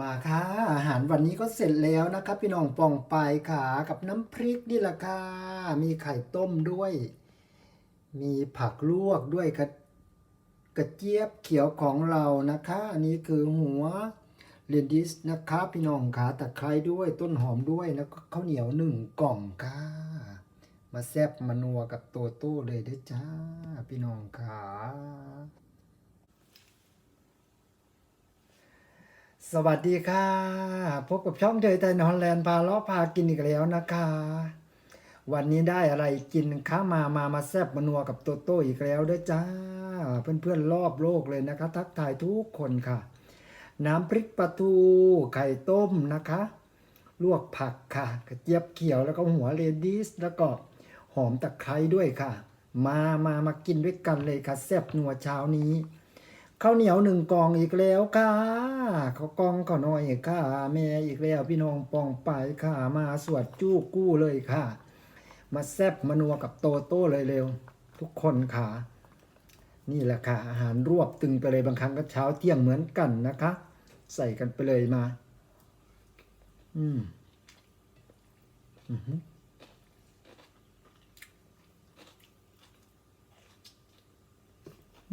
มาค่ะ อาหารวันนี้ก็เสร็จแล้วนะครับ พี่น้องปองไปายขากับน้ำพริกนี่แหละค่ะ มีไข่ต้มด้วย มีผักลวกด้วยกระกระเจี๊ยบเขียวของเรานะคะ อันนี้คือหัวเรนดิสนะคะพี่น้องขาตะไคร้ด้วยต้นหอมด้วยแล้วก็ข้าวเหนียวหนึ่งกล่องค่ะมาแซบมานัวกับโตโต้เลยเด้อจ้า พี่น้องขา สวัสดีค่ะ พบกับช่องเทยไทยนอนแลนด์พาเลาะพากินอีกแล้วนะคะ วันนี้ได้อะไรกินข้ามามามาแซบมานัวกับโตโต้อีกแล้วด้วยจ้า เพื่อนๆรอบโลกเลยนะคะ ทักทายทุกคนค่ะ น้ำพริกปลาทูไข่ต้มนะคะ ลวกผักค่ะกระเจี๊ยบเขียวแล้วก็หัวเรดิสแล้วก็หอมตะไคร้ด้วยค่ะ มามามากินด้วยกันเลยค่ะแซบนัวเช้านี้ ข้าวเหนียวหนึ่งกองอีกแล้วค่ะข้าวกองข้าวน้อยค่ะแม่อีกแล้วพี่น้องปองไปค่ะ มาสวดจู้กู้เลยค่ะ มาแซบมานัวกับโตโต้เลยเร็ว ทุกคนค่ะ นี่แหละค่ะ อาหารรวบตึงไปเลยบางครั้งก็เช้าเที่ยงเหมือนกันนะคะ ใส่กันไปเลยมา อืมอือห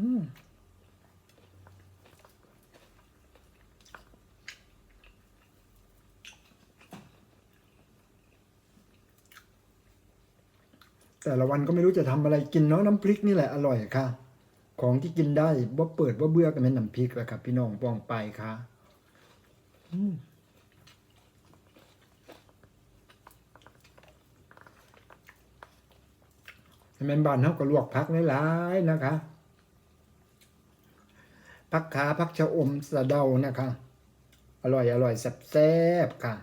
ืม แต่ละวันก็ไม่รู้จะทำอะไรกินเนาะน้ำพริกนี่แหละอร่อยค่ะ ของที่กินได้ว่าเปิดว่าเบื่อกันเป็นน้ำพริกแหละครับ พี่น้องปองไปค่ะอืมแม่นบ้านเขาก็ลวกพักหลายๆนะคะพักขาพักชะอมสะเดานะคะ อร่อยอร่อยแซ่บๆค่ะ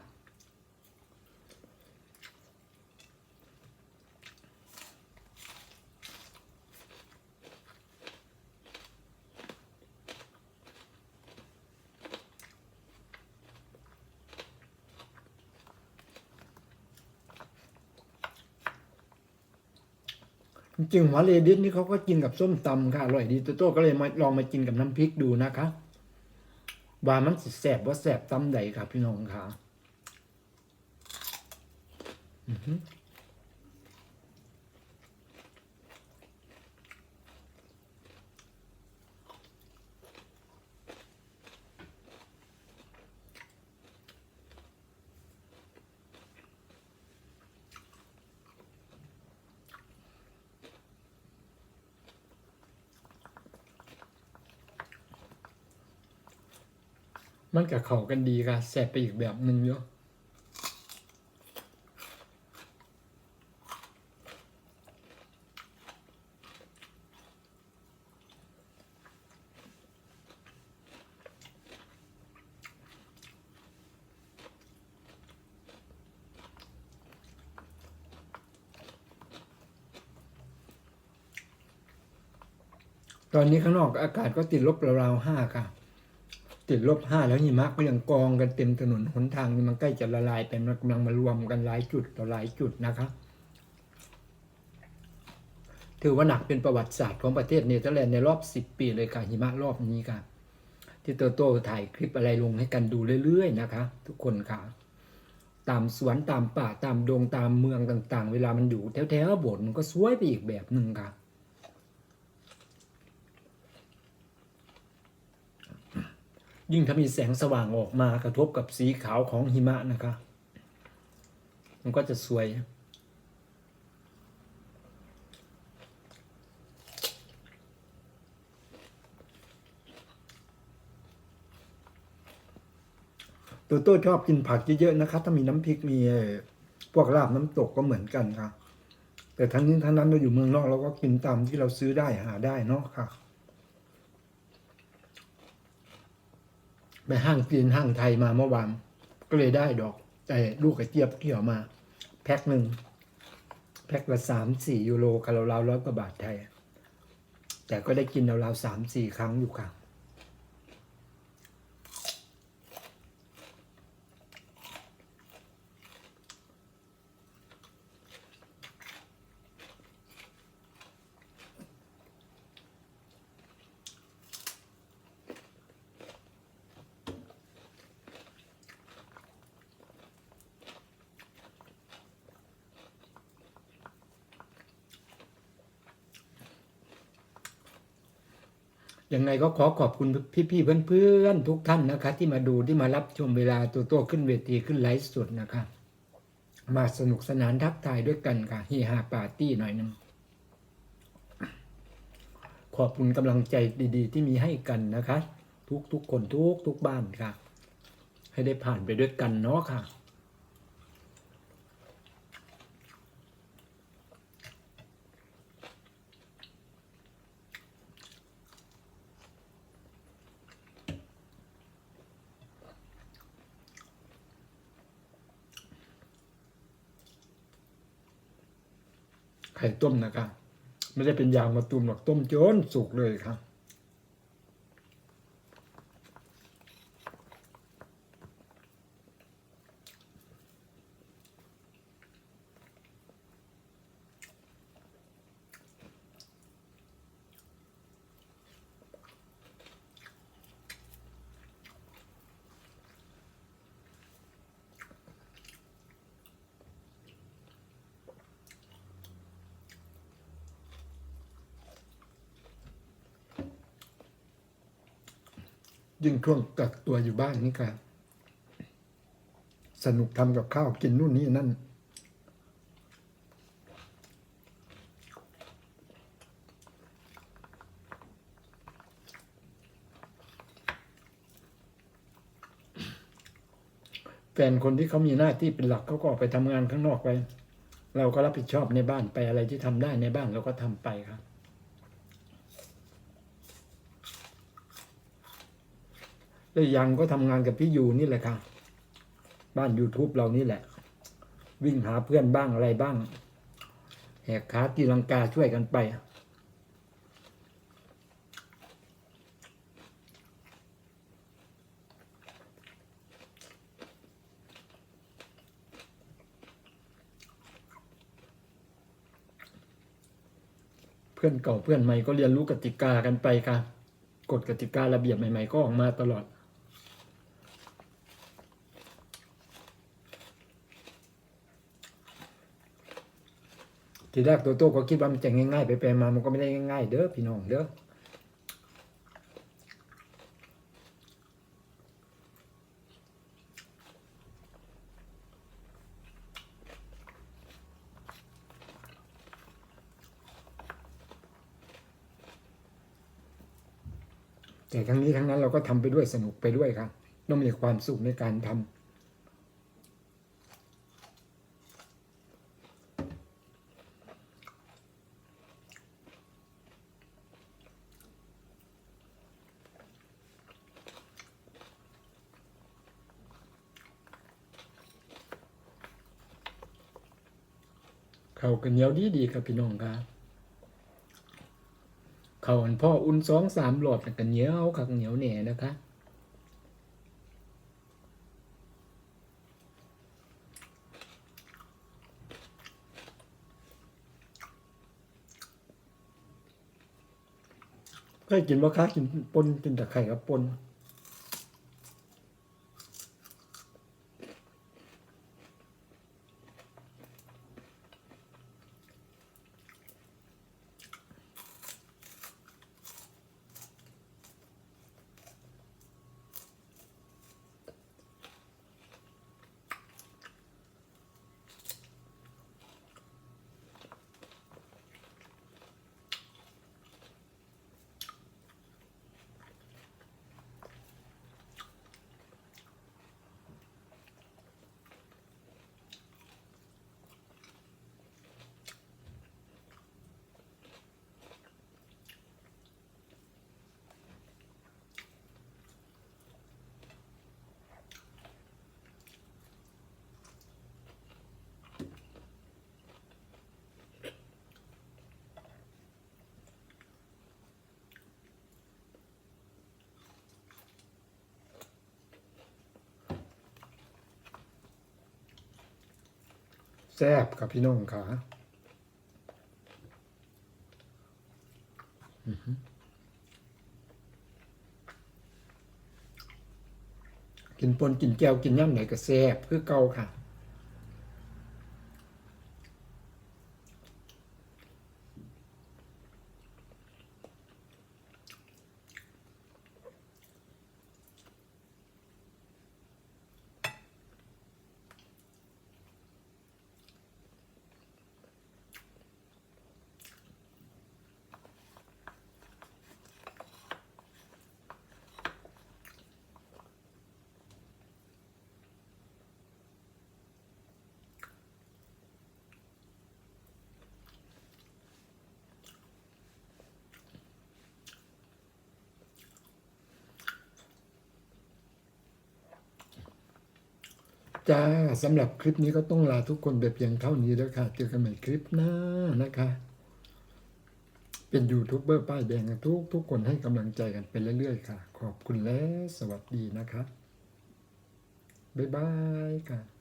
จริงๆหัวเลดิสนี่เขาก็กินกับส้มตำค่ะอร่อยดีโตโต้ก็เลยมาลองมากินกับน้ำพริกดูนะคะว่ามันสิแสบว่าแสบตำใดครับพี่น้องค่ะ อือ มันกับเขากันดีค่ะแสบไปอีกแบบหนึ่งเยอะตอนนี้ข้างนอกอากาศก็ติดลบราวๆห้าค่ะ ติดลบห้าแล้วหิมะก็ยังกองกันเต็มถนนหนทางนี่มันใกล้จะละลายไปมันกำลังมารวมกันหลายจุดต่อหลายจุดนะคะถือว่าหนักเป็นประวัติศาสตร์ของประเทศเนเธอร์แลนด์ในรอบสิบปีเลยค่ะหิมะรอบนี้ค่ะ ที่โตโต้ถ่ายคลิปอะไรลงให้กันดูเรื่อยๆนะคะ ทุกคนค่ะ ตามสวนตามป่าตามดงตามเมืองต่างๆ เวลามันอยู่แถวๆโบสถ์มันก็สวยไปอีกแบบหนึ่งค่ะ ยิ่งถ้ามีแสงสว่างออกมากระทบกับสีขาวของหิมะนะคะ มันก็จะสวย ตัวโต้ชอบกินผักเยอะๆนะคะ ถ้ามีน้ำพริกมีพวกลาบน้ำตกก็เหมือนกันค่ะ แต่ทั้งนี้ทั้งนั้นเราอยู่เมืองนอกเราก็กินตามที่เราซื้อได้หาได้เนาะค่ะ ไปห้างจีนห้างไทยมาเมื่อวานก็เลยได้ดอกแต่ลูกกระเจี๊ยบเกี่ยวมา แพ็คหนึ่งแพ็คละสามสี่ยูโรคาราร้อยกว่าบาทไทย แต่ก็ได้กินราวๆสามสี่ครั้งอยู่ค่ะ ยังไงก็ขอขอบคุณพี่ๆเพื่อนๆทุกท่านนะคะ ที่มาดูที่มารับชมเวลาตัวโตขึ้นเวทีขึ้นไลฟ์สดนะคะ มาสนุกสนานทักทายด้วยกันค่ะฮีฮาปาร์ตี้หน่อยหนึงขอบคุณกำลังใจดีๆ ที่มีให้กันนะคะ ทุกๆคนทุกๆบ้านค่ะ ให้ได้ผ่านไปด้วยกันเนาะค่ะ ไข่ต้มนะครับ ไม่ได้เป็นยางมาตุมหรอกต้มจนสุกเลยครับ ยิ่งช่วงกักตัวอยู่บ้านนี่ค่ะสนุกทำกับข้าวกินนู่นนี่นั่น แฟนคนที่เขามีหน้าที่เป็นหลักเขาก็ออกไปทำงานข้างนอกไป เราก็รับผิดชอบในบ้านไปอะไรที่ทำได้ในบ้านเราก็ทำไปครับ แล้วยังก็ทำงานกับพี่ยูนี่แหละค่ะ บ้าน YouTube เรานี่แหละ วิ่งหาเพื่อนบ้างอะไรบ้าง แหกขาตีลังกาช่วยกันไปเพื่อนเก่าเพื่อนใหม่ก็เรียนรู้กติกากันไปค่ะกฎกติการะเบียบใหม่ ๆ ก็ออกมาตลอด ทีแรกตัวโต้ก็คิดว่ามันจะง่ายๆ ไปไปมามันก็ไม่ได้ง่ายๆ เด้อพี่น้องเด้อแต่ทั้งนี้ทั้งนั้นเราก็ทำไปด้วยสนุกไปด้วยครับต้องมีความสุขในการทำ เขากันเหนียวดีดีๆครับพี่น้องครับเขาอันพ่ออุ่นสองสามหลอดกันเหนียวขักเหนียวแหน่นะคะเคยกินว่าค้ากินปนกินแต่ไข่กับปน แซ่บกับพี่น้องขาอื้อหือกินปนกินแก้วกินย่ำไหนก็แซ่บคือเก่าค่ะ จ้าสำหรับคลิปนี้ก็ต้องลาทุกคนไปเพียงเท่านี้แล้วค่ะ เจอกันใหม่คลิปหน้านะคะ เป็นยูทูบเบอร์ป้ายแดงทุกทุกคนให้กำลังใจกันไปเรื่อยๆค่ะ ขอบคุณและสวัสดีนะครับบ๊ายบายค่ะ